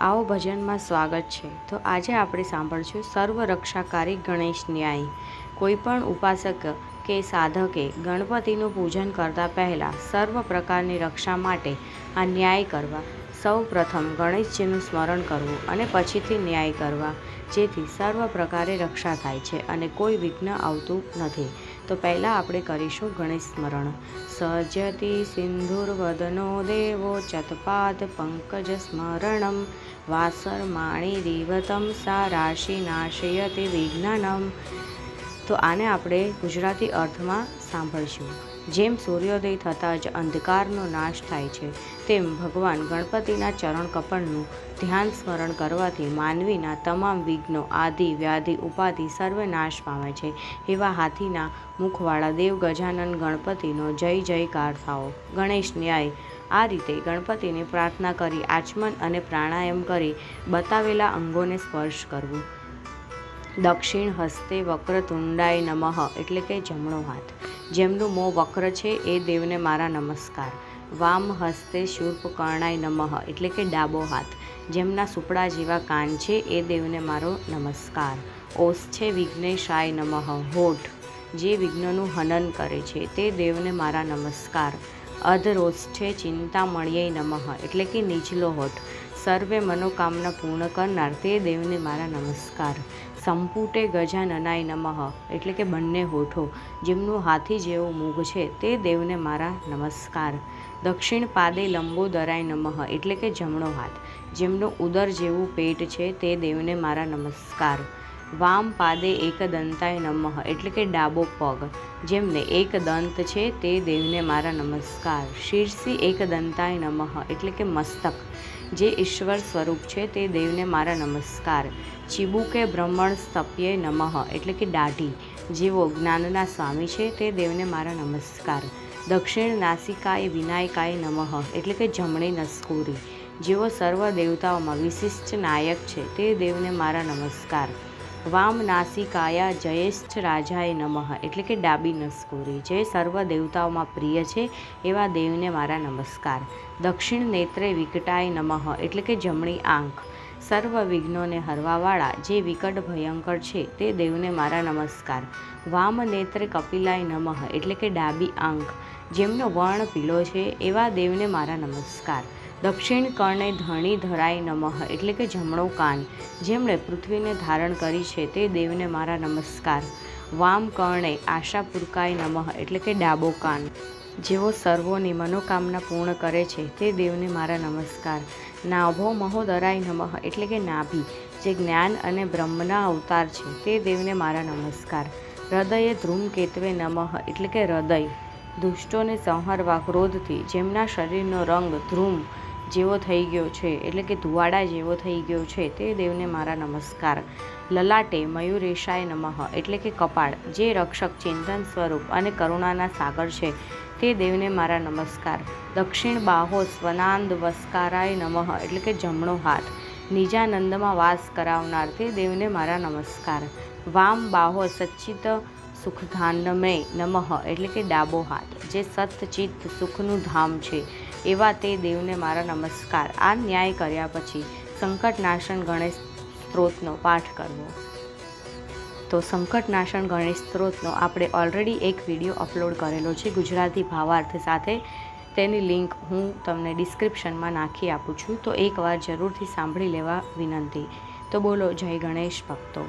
આવો ભજનમાં સ્વાગત છે. તો આજે આપણે સાંભળશું સર્વ રક્ષાકારી ગણેશ ન્યાય. કોઈ પણ ઉપાસક કે સાધકે ગણપતિનું પૂજન કરતા પહેલાં સર્વ પ્રકારની રક્ષા માટે આ ન્યાય કરવા સૌ પ્રથમ ગણેશજીનું સ્મરણ કરવું અને પછીથી ન્યાય કરવા, જેથી સર્વ પ્રકારે રક્ષા થાય છે અને કોઈ વિઘ્ન આવતું નથી. તો પહેલાં આપણે કરીશું ગણેશ સ્મરણ. સજતિ સિંધુર્વદનો દેવો ચતપાદ પંકજ સ્મરણમ. વાસરમાણી રીવતમ સા રાશિ નાશયતિ વિજ્ઞાનમ તો આને આપણે ગુજરાતી અર્થમાં સાંભળશું. જેમ સૂર્યોદય થતાં જ અંધકારનો નાશ થાય છે, તેમ ભગવાન ગણપતિના ચરણ કપળનું ધ્યાન સ્મરણ કરવાથી માનવીના તમામ વિઘ્નો, આદિ, વ્યાધિ, ઉપાધિ સર્વે નાશ પામે છે. એવા હાથીના મુખવાળા દેવ ગજાનન ગણપતિનો જય જયકાર થાઓ. ગણેશ ન્યાય. આ રીતે ગણપતિને પ્રાર્થના કરી આચમન અને પ્રાણાયામ કરી બતાવેલા અંગોને સ્પર્શ કરવું. દક્ષિણ હસ્તે વક્રતુંડાય નમઃ એટલે કે જમણો હાથ. જેમનું મોં વક્ર છે એ દેવને મારા નમસ્કાર. વામ હસ્તે શૂર્પકર્ણાય નમઃ એટલે કે ડાબો હાથ. જેમના સુપડા જેવા કાન છે એ દેવને મારો નમસ્કાર. ઓસ છે વિઘ્નેશાય નમઃ. હોઠ, જે વિઘ્નનું હનન કરે છે તે દેવને મારા નમસ્કાર. અધરોષ છે ચિંતામણીય નમઃ એટલે કે નીચલો હોઠ. સર્વે મનોકામના પૂર્ણ કરનાર તે દેવને મારા નમસ્કાર. સંપુટે ગજાનનાય નમઃ. એટલે કે બંને હોઠો, જેમનું હાથી જેવો મૂગ છે, તે દેવને મારા નમસ્કાર. દક્ષિણ પાદે લંબોદરાય નમઃ, એટલે કે જમણો હાથ. જેમનું ઉદર જેવું પેટ છે, તે દેવને મારા નમસ્કાર. વામ પાદે એકદંતાય નમઃ, એટલે કે ડાબો પગ. જેમને એક દંત છે તે દેવને મારા નમસ્કાર. શીર્ષી એકદંતાય નમઃ, એટલે કે મસ્તક. જે ઈશ્વર સ્વરૂપ છે તે દેવને મારા નમસ્કાર. ચિબુકે બ્રહ્મણ સ્તપ્યે નમઃ, એટલે કે દાઢી. જેવો જ્ઞાનના સ્વામી છે તે દેવને મારા નમસ્કાર. દક્ષિણ નાસિકાય વિનાયકાય નમઃ, એટલે કે જમણી નસકુરી. જેઓ સર્વ દેવતાઓમાં વિશિષ્ટ નાયક છે તે દેવને મારા નમસ્કાર. વામ નાસિકાયા જયેષ્ઠ રાજાએ નમઃ. એટલે કે ડાબી નસકોરી. જે સર્વ દેવતાઓમાં પ્રિય છે એવા દેવને મારા નમસ્કાર. દક્ષિણ નેત્રે વિકટાય નમઃ. એટલે કે જમણી આંખ. સર્વ વિઘ્નોને હરવાવાળા જે વિકટ ભયંકર છે તે દેવને મારા નમસ્કાર. વામ નેત્રે કપિલાય નમઃ. એટલે કે ડાબી આંખ. જેમનો વર્ણ પીળો છે એવા દેવને મારા નમસ્કાર. દક્ષિણ કર્ણે ધણી ધરાય નમઃ, એટલે કે જમણો કાન. જેમણે પૃથ્વીને ધારણ કરી છે તે દેવને મારા નમસ્કાર. વામ કર્ણે આશા પુરકાય નમઃ, એટલે કે ડાબો કાન. જેઓ સર્વોની મનોકામના પૂર્ણ કરે છે તે દેવને મારા નમસ્કાર. નાભો મહોદરાય નમઃ, એટલે કે નાભી. જે જ્ઞાન અને બ્રહ્મના અવતાર છે તે દેવને મારા નમસ્કાર. હૃદયે ધ્રુમકેતવે નમઃ, એટલે કે હૃદય. દુષ્ટોને સંહારવા ક્રોધથી, જેમના શરીરનો રંગ ધ્રુમ જેવો થઈ ગયો છે, એટલે કે ધુવાડા જેવો થઈ ગયો છે, તે દેવને મારા નમસ્કાર. લલાટે મયુરેશાય નમઃ, એટલે કે કપાળ, જે રક્ષક ચિંતન સ્વરૂપ અને કરુણાના સાગર છે, તે દેવને મારા નમસ્કાર. દક્ષિણ બાહો સ્વનાંદ વસ્કારાય નમઃ, એટલે કે જમણો હાથ. નિજાનંદમાં વાસ કરાવનાર તે દેવને મારા નમસ્કાર. વામ બાહો સચ્ચિત સુખધાનમય નમઃ એટલે કે ડાબો હાથ, જે સતચિત્ત સુખનું ધામ છે. એવા તે દેવને મારા નમસ્કાર. આ ન્યાય કર્યા પછી સંકટનાશન ગણેશ સ્ત્રોતનો પાઠ કરવો. તો સંકટનાશન ગણેશ સ્ત્રોતનો આપણે ઓલરેડી એક વીડિયો અપલોડ કરેલો છે ગુજરાતી ભાવાર્થ સાથે. તેની લિંક હું તમને ડિસ્ક્રિપ્શનમાં નાખી આપું છું. તો એકવાર જરૂરથી સાંભળી લેવા વિનંતી. તો બોલો, જય ગણેશ ભક્તો.